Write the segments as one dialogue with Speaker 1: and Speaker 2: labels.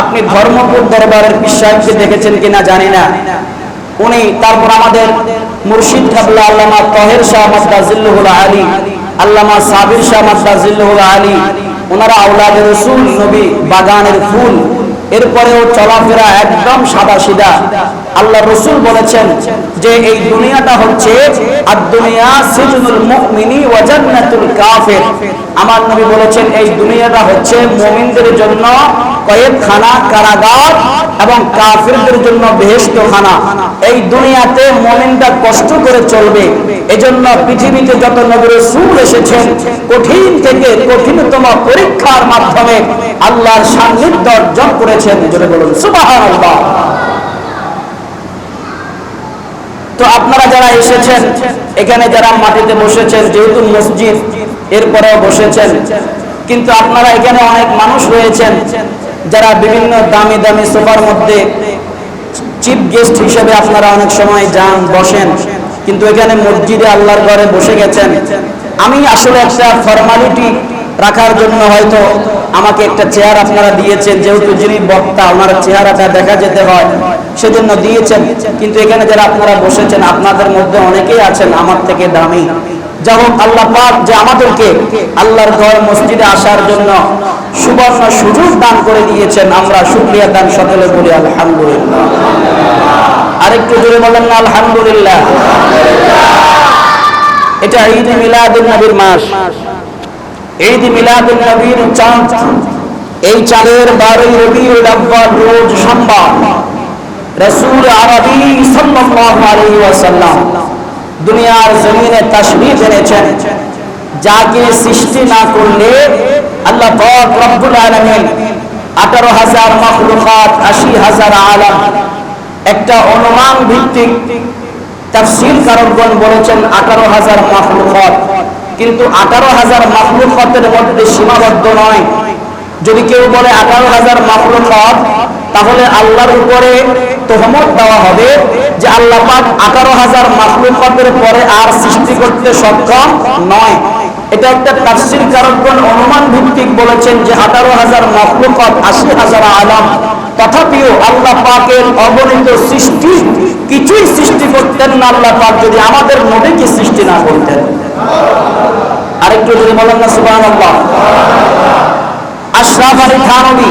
Speaker 1: আপনি ধর্মপুর দরবারের বিশ্বাসকে দেখেছেন কিনা জানি না উনি তারপর আমাদের মুর্শিদ খাবলা আল্লামা তহের শাহ মাদ্দাজিল্লুল আলী আল্লামা সাবির শাহ মাদ্দাজিল্লুল আলী ওনারা আউলাদের রসুল নবী বাগানের ফুল এরপরেও চলাফেরা একদম সাদা সিদা আল্লাহ রসুল বলেছেন যে এই দুনিয়াটা হচ্ছে আর দুনিয়া সিজনুল মুমিনি ওয়া জান্নাতুল আমার নবী বলেছেন এই দুনিয়াটা হচ্ছে মুমিনদের জন্য কয়েকখানা কারাগার এবং কাফিরদের জন্য বেহেস্ত খানা এই দুনিয়াতে মোমিনটা কষ্ট করে চলবে এজন্য পৃথিবীতে যত নবীর সুর এসেছেন কঠিন থেকে কঠিনতম পরীক্ষার মাধ্যমে আল্লাহর সান্নিধ্য অর্জন করেছেন জোরে বলুন সুবাহ তো আপনারা যারা এসেছেন এখানে যারা মাটিতে বসেছেন যেহেতু মসজিদ এরপরেও বসেছেন কিন্তু আপনারা এখানে অনেক মানুষ রয়েছেন যারা বিভিন্ন দামি দামি সোফার মধ্যে চিফ গেস্ট হিসেবে আপনারা অনেক সময় যান বসেন কিন্তু এখানে মসজিদে আল্লাহর ঘরে বসে গেছেন আমি আসলে একটা ফর্মালিটি রাখার জন্য হয়তো আমাকে একটা চেয়ার আপনারা দিয়েছেন যেহেতু যিনি বক্তা ওনার চেহারাটা দেখা যেতে হয় সেজন্য দিয়েছেন কিন্তু এখানে যারা আপনারা বসেছেন আপনাদের মধ্যে অনেকেই আছেন আমার থেকে দামি যেমন আল্লাহ পাক যে আমাদেরকে আল্লাহর ঘর মসজিদে আসার জন্য সুবর্ণ সুযোগ দান করে দিয়েছেন আমরা শুক্রিয়া দান সকলে বলি আলহামদুলিল্লাহ আরেকটু জোরে বলেন না আলহামদুলিল্লাহ এটা ঈদ মিলাদুল নবীর মাস ঈদ মিলাদুল নবীর চাঁদ এই চাঁদের বারোই রবিউল আব্বাল রোজ সোমবার রসুল আরবি সাল্লাল্লাহু আলাইহি ওয়াসাল্লাম দুনিয়ার জমিনে তসবি ফেলেছেন যাকে সৃষ্টি না করলে আল্লাহ আঠারো রব্বুল হাজার মখলুকাত আশি হাজার আলম একটা অনুমান ভিত্তিক তফসিল কারকগণ বলেছেন আঠারো হাজার মখলুকাত কিন্তু আঠারো হাজার মখলুকাতের মধ্যে সীমাবদ্ধ নয় যদি কেউ বলে আঠারো হাজার মখলুকাত তাহলে আল্লাহর উপরে তোহমত দেওয়া হবে যে আল্লাহ পাক আঠারো হাজার মাহলুকাতের পরে আর সৃষ্টি করতে সক্ষম নয় এটা একটা তাফসির কারকগণ অনুমান ভিত্তিক বলেছেন যে আঠারো হাজার মাহলুকত আশি হাজার আলাম তথাপিও আল্লাহ পাকের অবনীত সৃষ্টি কিছুই সৃষ্টি করতেন না আল্লাহ পাক যদি আমাদের নবীকে সৃষ্টি না করতেন আরেকটু যদি বলেন না সুবাহ আশরাফ আলী খানবী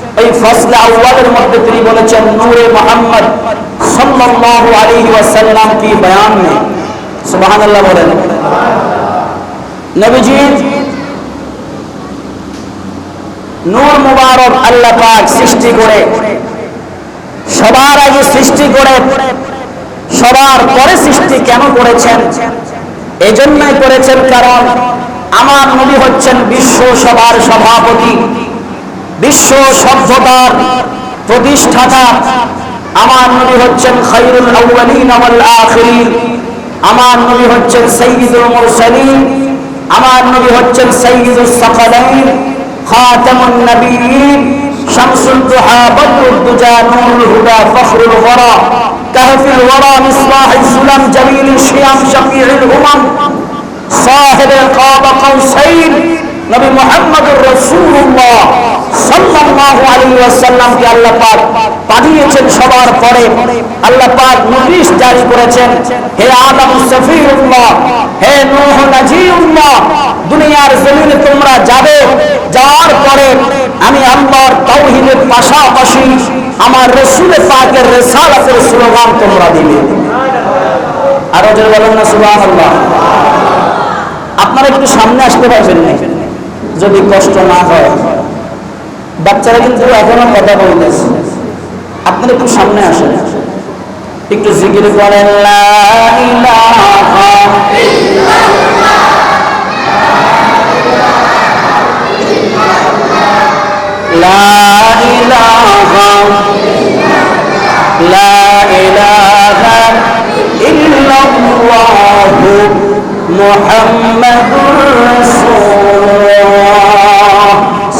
Speaker 1: ওই ফসলে আউ্বালের মধ্যে তিনি বলেছেন নূরে মোহাম্মদ সবার আগে সৃষ্টি করে সবার পরে সৃষ্টি কেন করেছেন এজন্যই করেছেন কারণ আমার নবী হচ্ছেন বিশ্ব সভার সভাপতি বিশ্ব সভ্যতার প্রতিষ্ঠাতা আমার নবী হচ্ছেন খাইরুল আউয়ালিন ওয়াল আখিরিন আমার নবী হচ্ছেন সাইয়্যিদুল মুরসালিন আমার নবী হচ্ছেন সাইয়্যিদুস সাকালাইন খাতামুন নবিয়্যিন শামসুল দুহা বদরুদ দুজা নূরুল হুদা ফখরুল ওয়ারা কাহফিল ওয়ারা মিসবাহিস সুলাম জামিলুল শিয়াম শাফিউল উমাম সাহেব কাবা কাউসাইন নবী মোহাম্মদুর রসুল্লাহ সাল্লাল্লাহু আলাইহি ওয়াসাল্লামকে আল্লাহ পাক পাঠিয়েছেন সবার পরে আল্লাহ পাক নোটিশ জারি করেছেন হে আদম সফিউল্লাহ হে নূহ নাজিউল্লাহ দুনিয়ার জমিনে তোমরা যাবে যাওয়ার পরে আমি আল্লাহর তাওহীদের পাশাপাশি আমার রসুল পাকের রেসালাতের স্লোগান তোমরা দিবে আরো জোরে বলেন না সুবহানাল্লাহ আপনারা একটু সামনে আসতে পারছেন নাই যদি কষ্ট না হয় বাচ্চারা কিন্তু এখনো কথা বলতেছে আপনারা একটু সামনে আসেন একটু জিকির করেন লা রাসূলুল্লাহ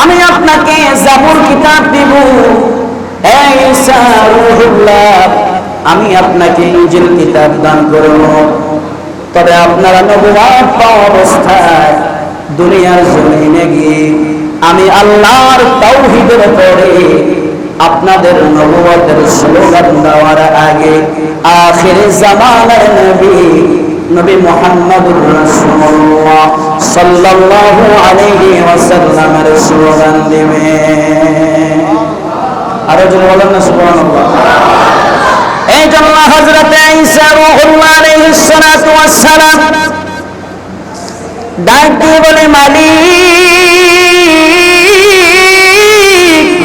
Speaker 1: আমি আপনাকে জাবুর কিতাব দিব আমি আপনাকে ইঞ্জিল কিতাব দান করব তবে আপনারা নবুয়াত পাওয়া অবস্থায় দুনিয়ার জমিনে গিয়ে আমি আল্লাহর তৌহিদের পরে আপনাদের নবুয়াতের স্লোগান দেওয়ার আগে আখের জামানের নবী নবী মোহাম্মদুর রাসূলুল্লাহ সাল্লাল্লাহু আলাইহি ওয়াসাল্লামের স্লোগান দিবেন আরো জোরে বলেন না সুবহানাল্লাহ এই জন্য হযরত ঈসা রূহুল্লাহ আলাইহিস সালাতু ওয়াস সালাম ডাক দিয়ে বলে মালিক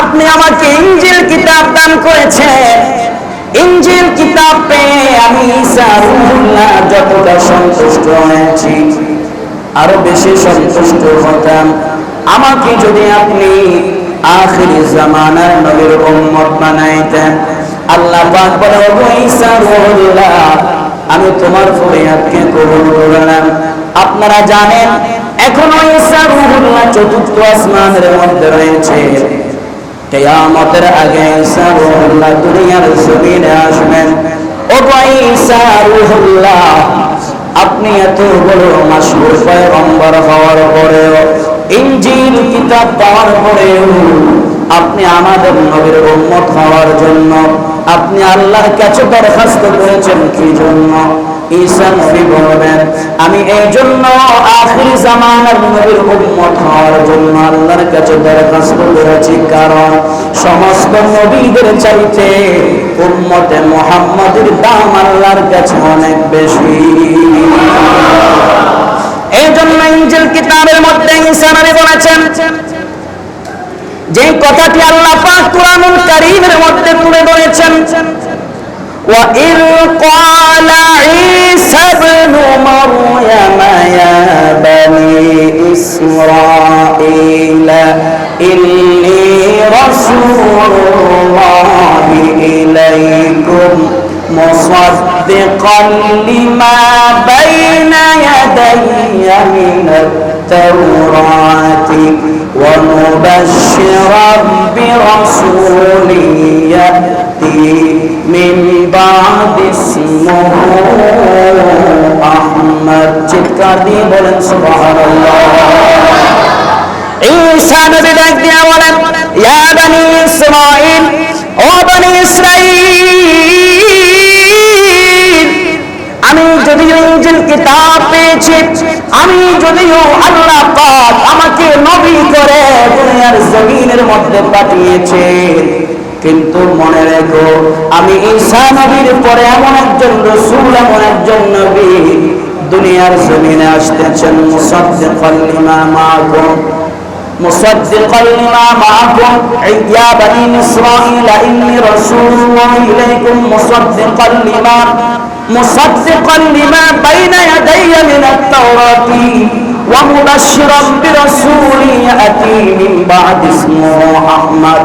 Speaker 1: আপনি আমাকে ইঞ্জিল কিতাব দান করেছেন ইঞ্জিল কিতাব পেয়ে আমি সারুল্লাহ যতটা সন্তুষ্ট হয়েছি আরো বেশি সন্তুষ্ট হতাম আমাকে যদি আপনি আখির জামানার নবীর উম্মত বানাইতেন আল্লাহ পাক বলে ওগো ঈসা আমি তোমার আজকে কবুল করলাম আপনারা জানেন এখনো ঈসা রুহুল্লাহ চতুর্থ আসমানের মধ্যে রয়েছে কেয়ামতের আগে সারুহুল্লাহ দুনিয়ার জমিনে আসবেন ও ভাই সারুহুল্লাহ আপনি এত বড় মাসুর পয়গম্বর হওয়ার পরেও ইঞ্জিল কিতাব পাওয়ার পরেও আপনি আমাদের নবীর উম্মত হওয়ার জন্য আপনি আল্লাহর কাছে দরখাস্ত করেছেন কি জন্য ঈসা নবী আমি এই জন্য আখির জামানার নবীর উম্মত হওয়ার জন্য আল্লাহর কাছে দরখাস্ত করেছি কারণ সমস্ত নবীদের চাইতে উম্মতে মুহাম্মাদের দাম আল্লাহর কাছে অনেক বেশি এই জন্য ইঞ্জিল কিতাবের মধ্যে ঈসা নবী বলেছেন যে কথাটি আল্লাহ পাক কুরআনুল কারীমের মধ্যে তুলে ধরেছেন وإذ قال عيسى ابن مريم يا بني إسرائيل إني رسول الله إليكم مصدقا لما بين يدي من التوراة ومبشرا برسول يأتي من আহমদ চিৎকার দিয়ে বলেন আমি যদিও ইঞ্জিল কিতাব পেয়েছি আমি যদিও আল্লাহ আমাকে নবী করে দুনিয়ার জমিনের মধ্যে পাঠিয়েছে কিন্তু মনে রেখো আমি ঈসা নবীর পরে এমন একজন রসুল এমন একজন নবী দুনিয়ার জমিনে আসতেছেন মুসাদ্দিকাল লিমা মাআকুম মুসাদ্দিকাল লিমা মাআকুম ইয়া বনি ইসরাঈল ইন্নী রাসূলুল্লাহ ইলাইকুম মুসাদ্দিকাল লিমা মুসাদ্দিকাল লিমা বাইনা ইয়াদাইয়া মিনাত তাওরাতি ومبشرا برسول يأتي من بعد اسمه أحمد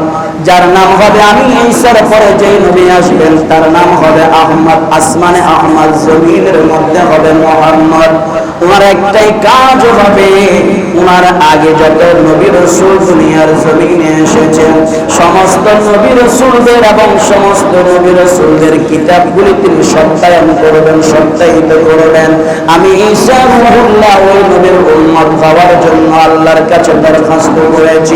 Speaker 1: যার নাম হবে আমি ঈশ্বর পরে যে নবী আসবেন তার নাম হবে আহমদ আসমানে আহমদ জমিনের মধ্যে হবে মোহাম্মদ তোমার একটাই কাজ হবে ওনার আগে যত নবী রসুল দুনিয়ার জমিনে এসেছেন সমস্ত নবী রসুলদের এবং সমস্ত নবী রসুলদের কিতাবগুলি তিনি সত্যায়ন করবেন সত্যায়িত করবেন আমি ঈশ্বর মহুল্লাহ ওই নবীর উন্মত হওয়ার জন্য আল্লাহর কাছে দরখাস্ত করেছি